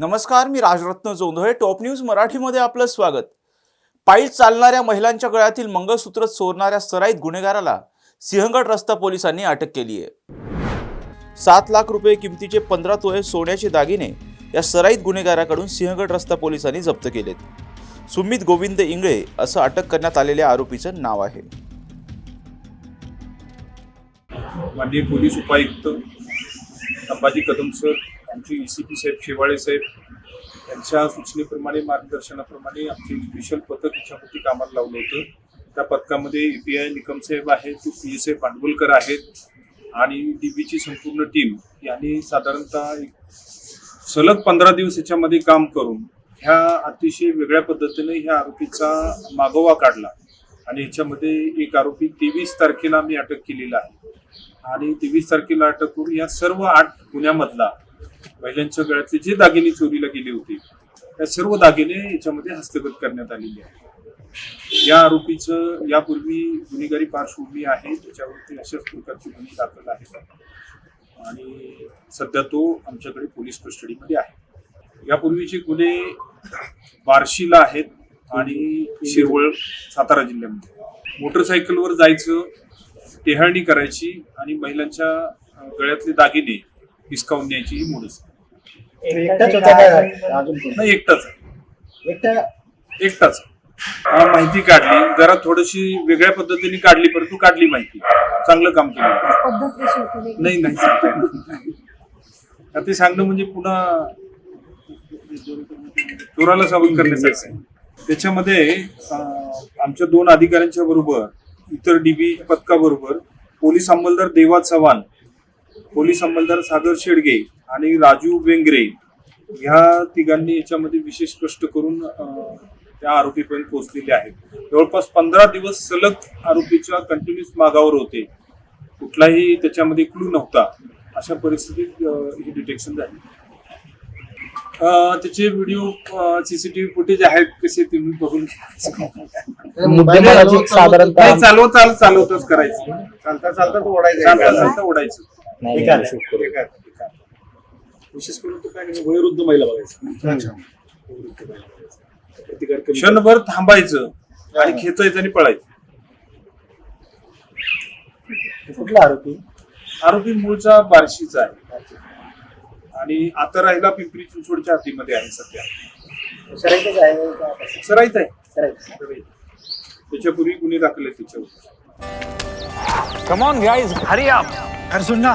नमस्कार मी Rajratna Jondhale. Top news मराठीमध्ये आपलं स्वागत. पायी चालणाऱ्या महिलांच्या गळ्यातील मंगळसूत्र चोरणाऱ्या सराईत गुन्हेगाराला सिंहगड रस्ता पोलिसांनी अटक केली आहे. सात लाख रुपये किमतीचे पंधरा तोळे सोन्याचे दागिने या सराईत गुन्हेगाराकडून सिंहगड रस्ता पोलिसांनी जप्त केलेत. सुमित गोविंद इंगळे असं अटक करण्यात आलेल्या आरोपीचं नाव आहे. माननीय पोलीस उपायुक्त संभाजी कदम सर आमचे ई सी पी साहेब शेवाळे साहेब यांच्या सूचनेप्रमाणे मार्गदर्शनाप्रमाणे आमचे स्पेशल पथक याच्यावरती कामाला लावलं होतं. त्या पथकामध्ये ए पी आय निकम साहेब आहेत पी एस आय पांडवलकर आहेत आणि डी बीची संपूर्ण टीम यांनी साधारणतः एक सलग पंधरा दिवस याच्यामध्ये काम करून ह्या अतिशय वेगळ्या पद्धतीने ह्या आरोपीचा मागोवा काढला. आणि ह्याच्यामध्ये एक आरोपी तेवीस तारखेला आम्ही अटक केलेला आहे. आणि तेवीस तारखेला अटक करून या सर्व आठ गुन्ह्यामधला महिलांच्या गळ्यातले जे दागिने चोरीला गेले होते त्या सर्व दागिने याच्यामध्ये हस्तगत करण्यात आलेले आहेत. या आरोपीचं यापूर्वी गुन्हेगारी पार्श्वभूमी आहे त्याच्यावरती अशाच प्रकारचे गुन्हे दाखल आहेत. आणि सध्या तो आमच्याकडे पोलीस कस्टडीमध्ये आहे. यापूर्वीचे गुन्हे बार्शीला आहेत आणि शिरवळ सातारा जिल्ह्यामध्ये. मोटरसायकलवर जायचं टेहळणी करायची आणि महिलांच्या गळ्यातले दागिने हिसकावून न्यायची ही मोडस एकटाच होता का अजून कोण? नाही एकटाच आहे. एकटा एकटाच हा, माहिती काढली जरा थोडीशी वेगळ्या पद्धतीने काढली परंतु काढली माहिती चांगलं काम केलं पद्धत कशी होती वेगळी? नाही नाही सांगता येणार नाही. आता ते सांगणं म्हणजे पुन्हा चोराला सावध करण्यासाठी आहे. त्याच्यामध्ये अं, आमच्या दोन अधिकाऱ्यांच्या बरोबर इतर डीबी पथकाबरोबर पोलीस अंमलदार देवा चव्हाण पोलीस अंमलदार सागर शेडगे आणि राजू वेंगरे ह्या तिघांनी याच्यामध्ये विशेष कष्ट करून त्या आरोपीपर्यंत पोहोचलेले आहेत. जवळपास पंधरा दिवस सलग आरोपीच्या कंटिन्युअस मागावर होते. कुठलाही त्याच्यामध्ये क्लू नव्हता. अशा परिस्थितीत ही डिटेक्शन झाली. अं, त्याचे व्हिडिओ सीसीटीव्ही फुटेज आहेत कसे तुम्ही बघून चालवत चाल चालवतच. करायचं. चालता चालता तो ओढायचा. चालता चालता ओढायचं. नाही, करू. विशेष करून तो काय वयोवृद्ध महिला बघायचं. अच्छा. वयोवृद्ध महिला बघायचं. प्रतिकार कमी क्षणभर थांबायचं आणि खेचायचं आणि पळायचं. कुठला आरोपी? आरोपी मूळचा बार्शीचा आहे. आणि आता राहिला पिंपरी चिंचवडच्या हद्दीमध्ये आहे सध्या. सराईतच आहे का? कसं? सराईत आहे. त्याच्यापूर्वी गुन्हे दाखल आहेत त्याच्यावर. कम ऑन गाइस हरी आप अरे सुन ना.